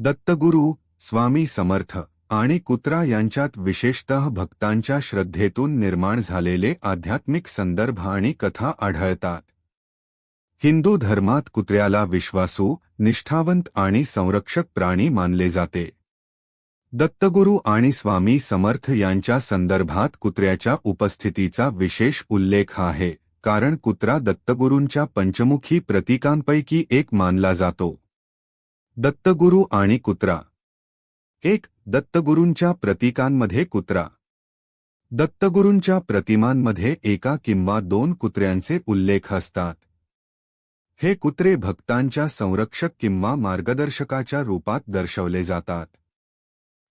दत्तगुरू स्वामी समर्थ आणि कुत्रा यांच्यात विशेषतः भक्तांच्या श्रद्धेतून निर्माण झालेले आध्यात्मिक संदर्भ आणि कथा आढळतात. हिंदू धर्मात कुत्र्याला विश्वासू निष्ठावंत आणि संरक्षक प्राणी मानले जाते. दत्तगुरू आणि स्वामी समर्थ यांच्या संदर्भात कुत्र्याच्या उपस्थितीचा विशेष उल्लेख आहे कारण कुत्रा दत्तगुरूंच्या पंचमुखी प्रतीकांपैकी एक मानला जातो. दत्तगुरू आणि कुत्रा. एक दत्तगुरूंच्या प्रतीकांमध्ये कुत्रा. दत्तगुरूंच्या प्रतिमांमध्ये एका किंवा दोन कुत्र्यांचे उल्लेख असतात. हे कुत्रे भक्तांच्या संरक्षक किंवा मार्गदर्शकाच्या रूपात दर्शवले जातात.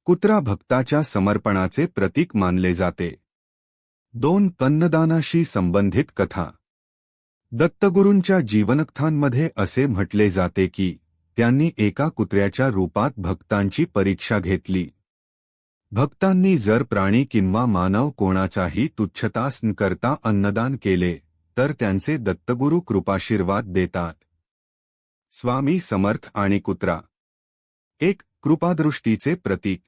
कुत्रा भक्ताच्या समर्पणाचे प्रतीक मानले जाते. दोन कन्नदानाशी संबंधित कथा. दत्तगुरूंच्या जीवनकथांमध्ये असे म्हटले जाते की त्यांनी एका कुत्र्याच्या रूपात भक्तांची परीक्षा घेतली. भक्तांनी जर प्राणी किंवा मानव कोणाचाही तुच्छतास न करता अन्नदान केले तर त्यांचे दत्तगुरू कृपाशीर्वाद देतात. स्वामी समर्थ आणि कुत्रा. एक कृपादृष्टीचे प्रतीक.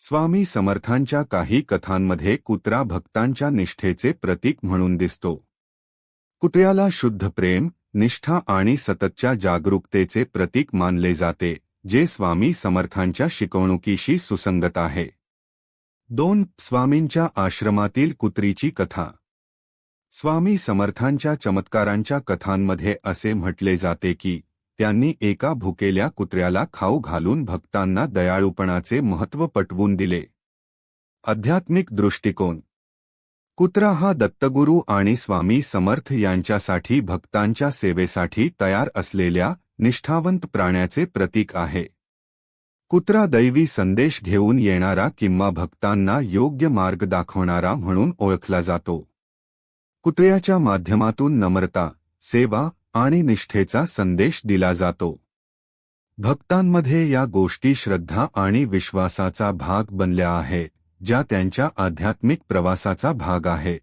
स्वामी समर्थांच्या काही कथांमध्ये कुत्रा भक्तांच्या निष्ठेचे प्रतीक म्हणून दिसतो. कुत्र्याला शुद्ध प्रेम निष्ठा आणि सततच्या जागरूकतेचे प्रतीक मानले जाते जे स्वामी समर्थांच्या शिकवणुकीशी सुसंगत आहे. दोन स्वामींच्या आश्रमातील कुत्रीची कथा. स्वामी समर्थांच्या चमत्कारांच्या कथांमध्ये असे म्हटले जाते की त्यांनी एका भुकेल्या कुत्र्याला खाऊ घालून भक्तांना दयाळूपणाचे महत्त्व पटवून दिले. आध्यात्मिक दृष्टिकोन. कुत्रा हा दत्तगुरू आणि स्वामी समर्थ यांच्यासाठी भक्तांच्या सेवेसाठी तयार असलेल्या निष्ठावंत प्राण्याचे प्रतीक आहे. कुत्रा दैवी संदेश घेऊन येणारा किंवा भक्तांना योग्य मार्ग दाखवणारा म्हणून ओळखला जातो. कुत्र्याच्या माध्यमातून नम्रता सेवा आणि निष्ठेचा संदेश दिला जातो. भक्तांमध्ये या गोष्टी श्रद्धा आणि विश्वासाचा भाग बनल्या आहेत. ज्या त्यांच्या आध्यात्मिक प्रवासाचा भाग आहे.